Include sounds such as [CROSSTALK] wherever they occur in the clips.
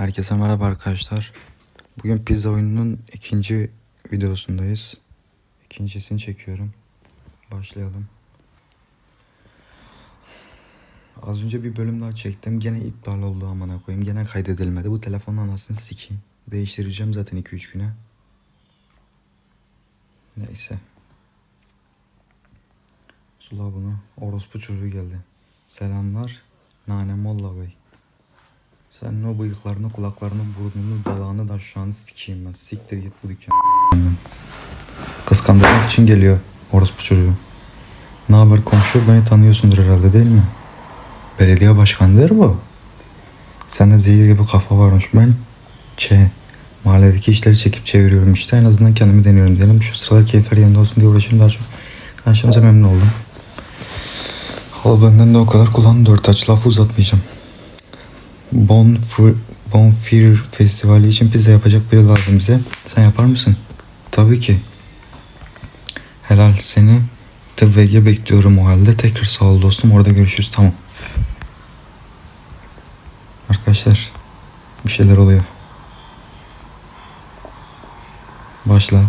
Herkese merhaba arkadaşlar. Bugün pizza oyununun ikinci videosundayız. İkincisini çekiyorum. Başlayalım. Az önce bir bölüm daha çektim. Gene iptal oldu amına koyayım. Gene kaydedilmedi. Bu telefonun anasını sikeyim. Değiştireceğim zaten 2-3 güne. Neyse. Sula bunu. Orospu çocuğu geldi. Selamlar. Nane Molla Bey. Senin o bıyıklarını, kulaklarını, burnunu, dalağını da aşağını sikeyim ben. Siktir git bu dükkan. Kıskandırmak için geliyor orospu çocuğu. Ne haber komşu? Beni tanıyorsundur herhalde değil mi? Belediye başkanıdır bu. Sende zehir gibi kafa varmış. Ben Ç. Mahalledeki işleri çekip çeviriyorum işte. En azından kendimi deniyorum diyelim. Şu sıralar keyifler yerinde olsun diye uğraşıyorum daha çok. Tanıştığımıza memnun oldum. Hala benden de o kadar kulağını dört aç. Lafı uzatmayacağım. Bonfire, Bonfire Festivali için pizza yapacak biri lazım bize. Sen yapar mısın? Tabii ki. Helal seni TV'ye bekliyorum o halde. Tekrar sağ ol dostum. Orada görüşürüz. Tamam. Arkadaşlar bir şeyler oluyor. Başla.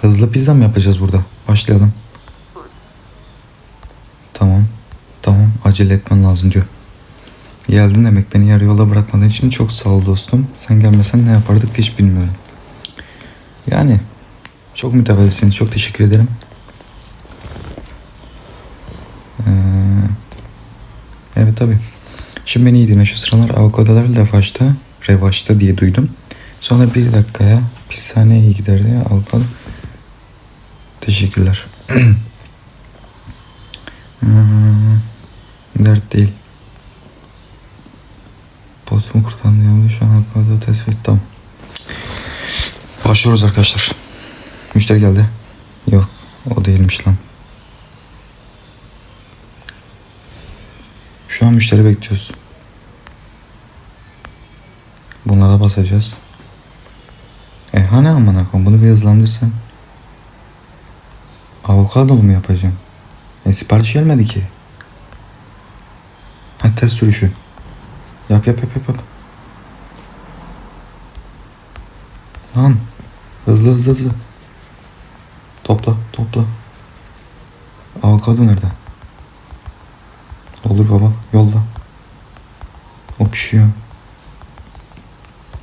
Hızlı pizza mı yapacağız burada? Başlayalım. Acele etmen lazım diyor. Geldin demek beni yarı yolda bırakmadığın için çok sağ ol dostum. Sen gelmesen ne yapardık hiç bilmiyorum. Yani çok mütevellisiniz. Çok teşekkür ederim. Ee, evet tabi. Şimdi beni iyi dinle. Şu sıralar avokadolar revaçta. Revaçta diye duydum. Sonra bir dakikaya pishaneye giderdi ya. Teşekkürler. Hmm, [CLEARS THROAT] dert değil. Postumu kurtardı şu an avokado tespit tamam. Başlıyoruz arkadaşlar. Müşteri geldi. Yok o değilmiş lan. Şu an müşteri bekliyoruz. Bunlara basacağız. E hani amına koyayım bunu bir hızlandırsan. Avokado mu yapacağım? E sipariş gelmedi ki. Ha test sürüşü. Yap yap yap yap yap. Lan. Hızlı hızlı hızlı. Topla topla. Avokado nerede? Olur baba yolda. O pişiyor.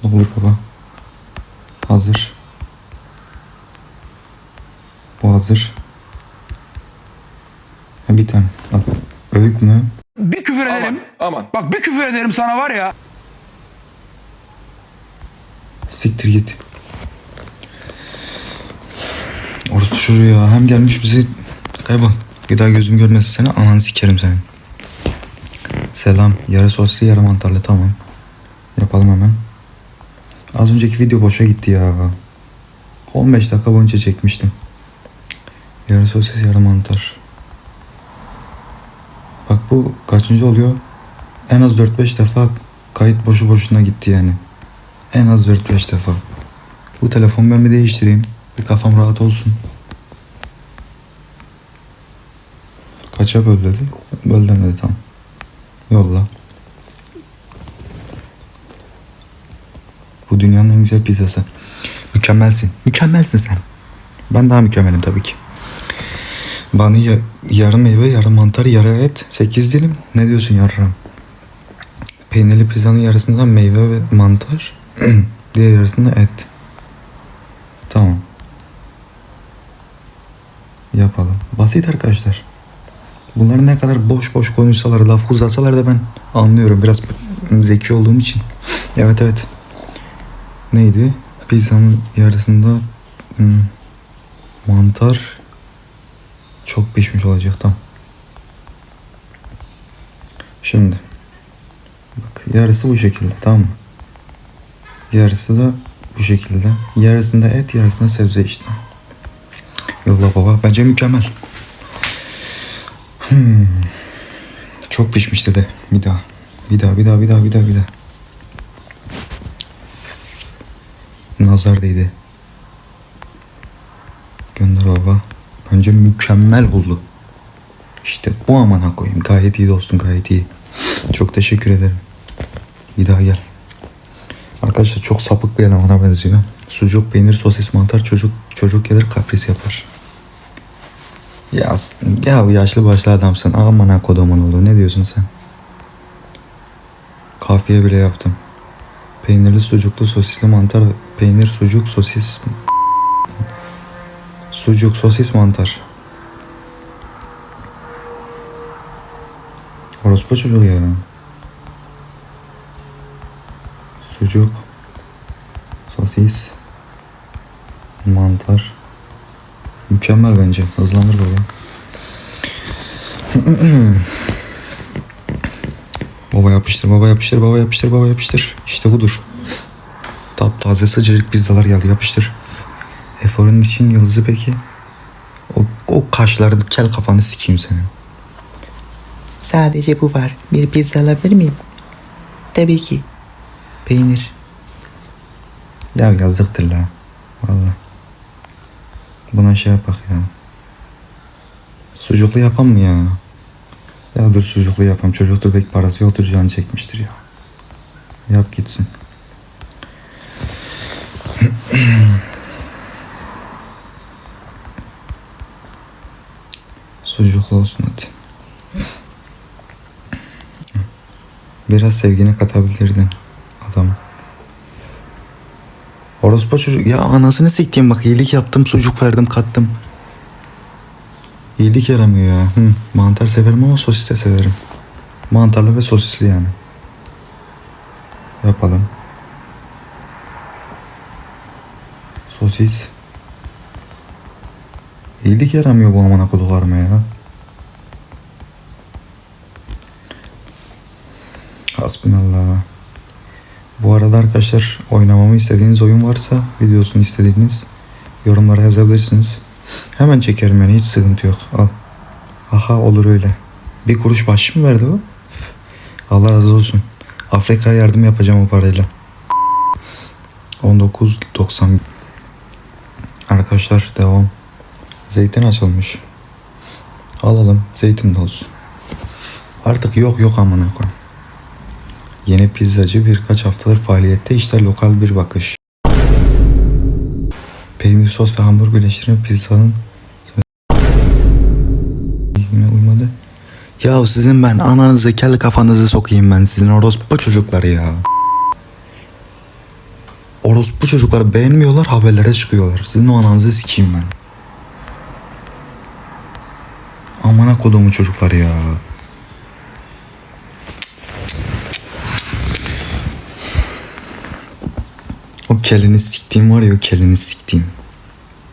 Olur baba. Hazır. Bu hazır. Ha, bir tane. Al. Öğük mü? Ederim. Aman. Bak bir küfür ederim sana var ya. Siktir git. Orospu çocuğu ya. Hem gelmiş bizi kaybol. Bir daha gözüm görmesin seni. Ananı sikerim senin. Selam. Yarı soslu yarı mantarlı tamam. Yapalım hemen. Az önceki video boşa gitti ya. 15 dakika boyunca çekmiştim. Yarı sosis yarı mantar. Bu kaçıncı oluyor? En az 4-5 defa kayıt boşu boşuna gitti yani. En az 4-5 defa. Bu telefonu ben bir değiştireyim. Bir kafam rahat olsun. Kaça böl dedi? Böl demedi tam. Yolla. Bu dünyanın en güzel pizzası. Mükemmelsin. Mükemmelsin sen. Ben daha mükemmelim tabii ki. Bana ya, yarım meyve, yarım mantar, yarı et. 8 dilim. Ne diyorsun yarram? Peynirli pizzanın yarısında meyve ve mantar. [CLEARS THROAT] Diğer yarısında et. Tamam. Yapalım. Basit arkadaşlar. Bunları ne kadar boş boş konuşsalar, laf uzatsalar da ben anlıyorum. Biraz zeki olduğum için. [SNIFFS] Evet evet. Neydi? Pizzanın yarısında hmm, mantar çok pişmiş olacak tam. Şimdi bak yarısı bu şekilde tamam mı? Yarısı da bu şekilde. Yarısında et, yarısında sebze işte. Yolla baba. Bence mükemmel. Hmm. Çok pişmiş dedi. Bir daha. Bir daha, bir daha, bir daha, bir daha, bir daha. Nazar değdi. Gönder baba. Bence mükemmel oldu. İşte bu amana koyayım. Gayet iyi dostum gayet iyi. Çok teşekkür ederim. Bir daha gel. Arkadaşlar çok sapık bir elemana benziyor. Sucuk, peynir, sosis, mantar çocuk çocuk gelir kapris yapar. Ya, ya bu yaşlı başlı adamsın. Aman ha kodumun oldu. Ne diyorsun sen? Kafiye bile yaptım. Peynirli, sucuklu, sosisli mantar, peynir, sucuk, sosis, sucuk, sosis, mantar. Orospu çocuğu ya. Sucuk, sosis, mantar. Mükemmel bence. Hızlandır böyle. [CLEARS THROAT] baba yapıştır, baba yapıştır, baba yapıştır, baba yapıştır. İşte budur. Taptaze sıcacık pizzalar geldi yapıştır. Efor'un için yıldızı peki? O, o kaşların kel kafanı sikeyim senin. Sadece bu var. Bir pizza alabilir miyim? Tabii ki. Peynir. Ya yazıktır la. Valla. Buna şey yapak ya. Sucuklu yapan mı ya? Ya dur sucuklu yapam. Çocuktur belki parası yoktur canı çekmiştir ya. Yap gitsin. [CLEARS THROAT] Sucuklu olsun hadi. Biraz sevgini katabilirdin adam. Orospu çocuk. Ya anasını siktiğim bak iyilik yaptım sucuk verdim kattım. İyilik yaramıyor ya. Hı, mantar severim ama sosis de severim. Mantarlı ve sosisli yani. Yapalım. Sosis. İyilik yaramıyor bu amına kodularıma ya. Hasbinallah. Bu arada arkadaşlar oynamamı istediğiniz oyun varsa videosunu istediğiniz yorumlara yazabilirsiniz. Hemen çekerim yani hiç sıkıntı yok. Al. Aha olur öyle. Bir kuruş bahşiş mi verdi o? Allah razı olsun. Afrika'ya yardım yapacağım o parayla. 19.90 Arkadaşlar devam. Zeytin açılmış. Alalım. Zeytin de olsun. Artık yok yok amına koy. Yeni pizzacı birkaç haftadır faaliyette işte lokal bir bakış. Peynir sos ve hamur birleştirip pizzanın uymadı. Ya sizin ben ananızı kel kafanızı sokayım ben sizin orospu çocukları ya. Orospu çocukları beğenmiyorlar haberlere çıkıyorlar. Sizin o ananızı sikeyim ben. Amına kodumu çocukları ya. O kelini siktiğim var ya o kelini siktiğim.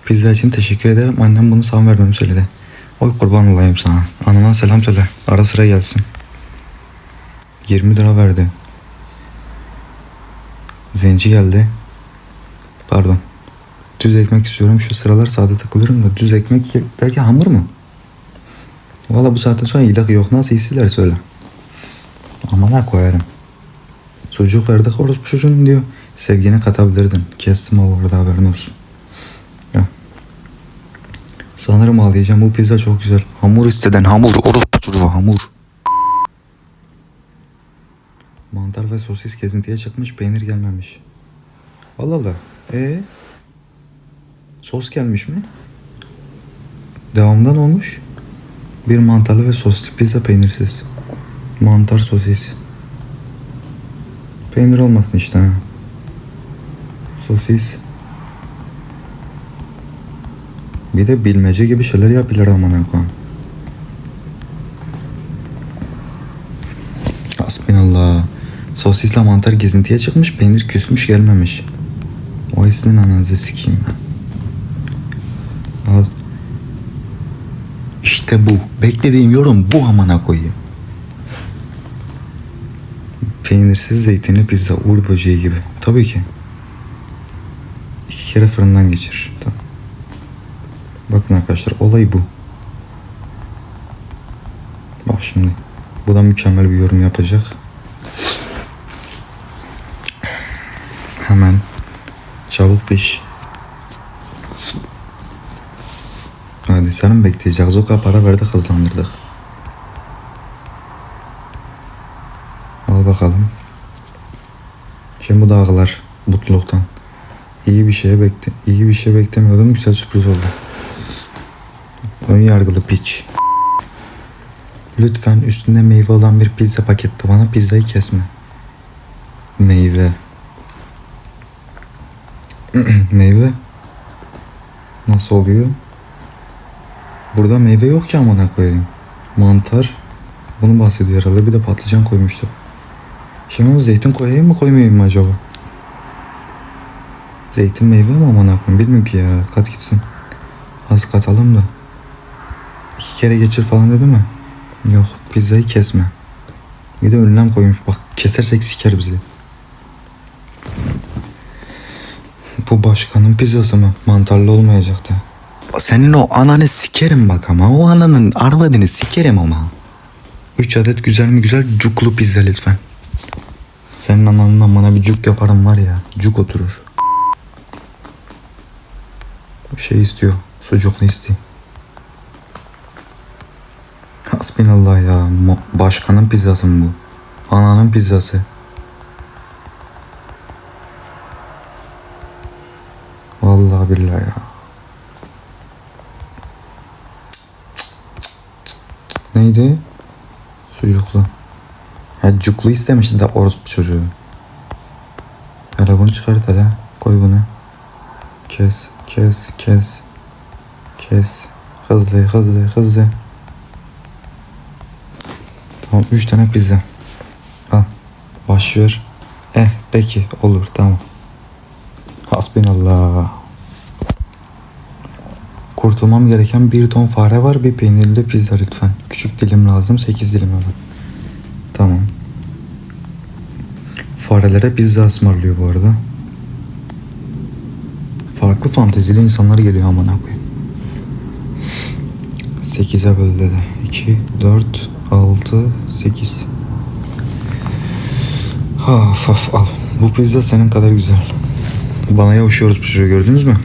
Pizza için teşekkür ederim. Annem bunu sana vermemi söyledi. Oy kurban olayım sana. Anama selam söyle. Ara sıra gelsin. 20 lira verdi. Zenci geldi. Pardon. Düz ekmek istiyorum. Şu sıralar sade takılıyorum da düz ekmek derken hamur mu? Valla bu saatten sonra ilah yok. Nasıl istiler söyle. Amana koyarım. Sucuk verdik orospu çocuğun diyor. Sevgini katabilirdin. Kestim o arada haberin olsun. Ya. Sanırım ağlayacağım. Bu pizza çok güzel. Hamur isteden hamur. Orospu çocuğu hamur. Mantar ve sosis kesintiye çıkmış. Peynir gelmemiş. Allah Allah. Ee? Sos gelmiş mi? Devamdan olmuş. Bir mantarlı ve sosisli pizza peynirsiz. Mantar sosis. Peynir olmasın işte ha. Sosis. Bir de bilmece gibi şeyler yapıyorlar aman koyayım. Hasbinallah. Sosisle mantar gezintiye çıkmış, peynir küsmüş gelmemiş. O sizin ananızı sikeyim. Al. İşte bu. Beklediğim yorum bu amına koyayım. Peynirsiz zeytinli pizza, uğur böceği gibi. Tabii ki. İki kere fırından geçir. Tamam. Bakın arkadaşlar olay bu. Bak şimdi. Bu da mükemmel bir yorum yapacak. Hemen. Çabuk piş. Seni mi bekleyeceğiz? O kadar para verdik hızlandırdık. Al bakalım. Şimdi bu dağlar mutluluktan. İyi bir şeye bekle iyi bir şey beklemiyordum. Güzel sürpriz oldu. Ön yargılı piç. Lütfen üstünde meyve olan bir pizza paketi bana pizzayı kesme. Meyve. [CLEARS THROAT] meyve. Nasıl oluyor? Burada meyve yok ki amına koyayım. Mantar. Bunu bahsediyor herhalde. Bir de patlıcan koymuştuk. Şimdi bu zeytin koyayım mı koymayayım mı acaba? Zeytin meyve mi amına koyayım? Bilmiyorum ki ya. Kat gitsin. Az katalım da. İki kere geçir falan dedi mi? Yok pizzayı kesme. Bir de önlem koymuş. Bak kesersek siker bizi. Bu başkanın pizzası mı? Mantarlı olmayacaktı. Senin o ananı sikerim bak ama. O ananın arvadını sikerim ama. Üç adet güzel mi güzel cuklu pizza lütfen. Senin anandan bana bir cuk yaparım var ya. Cuk oturur. Bu şey istiyor. Sucuklu istiyor. Hasbinallah ya. Başkanın pizzası mı bu? Ananın pizzası. Vallahi billahi ya. Neydi? Sucuklu. Ha cuklu istemişti de orospu çocuğu. Hele bunu çıkart hele. Koy bunu. Kes, kes, kes. Kes. Hızlı, hızlı, hızlı. Tamam 3 tane pizza. Al. Baş ver. Eh peki olur tamam. Hasbinallah. Kurtulmam gereken bir ton fare var bir peynirli pizza lütfen. Küçük dilim lazım 8 dilim hemen. Tamam. Farelere pizza ısmarlıyor bu arada. Farklı fantezili insanlar geliyor amına koyayım. 8'e böl dedi. 2, 4, 6, 8. Of of al. Bu pizza senin kadar güzel. Bana yavuşuyoruz bu çocuğu gördünüz mü?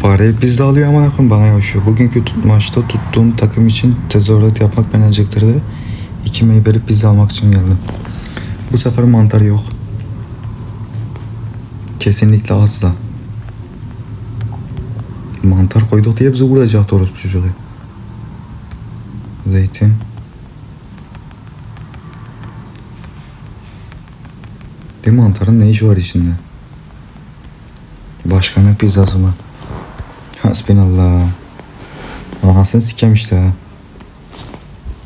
Fareyi pizza alıyor ama bakın bana yavuşuyor. Bugünkü tut, maçta tuttuğum takım için tezahürat yapmak beni acıktırdı. İki meyveli pizza almak için geldim. Bu sefer mantar yok. Kesinlikle asla. Mantar koyduk diye bizi vuracaktı orospu çocuğu. Zeytin. Bir mantarın ne işi var içinde? Başkanın pizzası mı? Hasbinallah. Anasını sikem işte ha.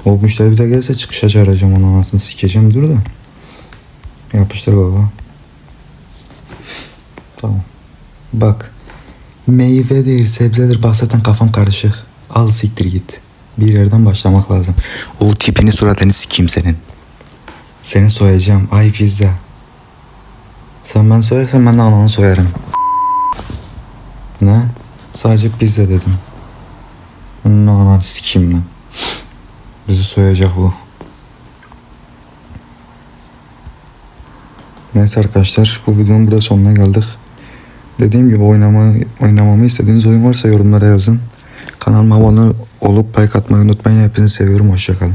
O müşteri bir de gelirse çıkışa çağıracağım onu anasını sikeceğim dur da. Yapıştır baba. Tamam. Bak. Meyve değil sebzedir bak zaten kafam karışık. Al siktir git. Bir yerden başlamak lazım. O tipini suratını sikeyim senin. Seni soyacağım. Ay pizza. Sen ben soyarsan ben de ananı soyarım. Ne? Sadece pizza dedim. Ne ananı sikeyim lan. Bizi soyacak bu. Neyse arkadaşlar bu videonun burada sonuna geldik. Dediğim gibi oynama, oynamamı istediğiniz oyun varsa yorumlara yazın. Kanalıma abone olup like atmayı unutmayın. Hepinizi seviyorum. Hoşçakalın.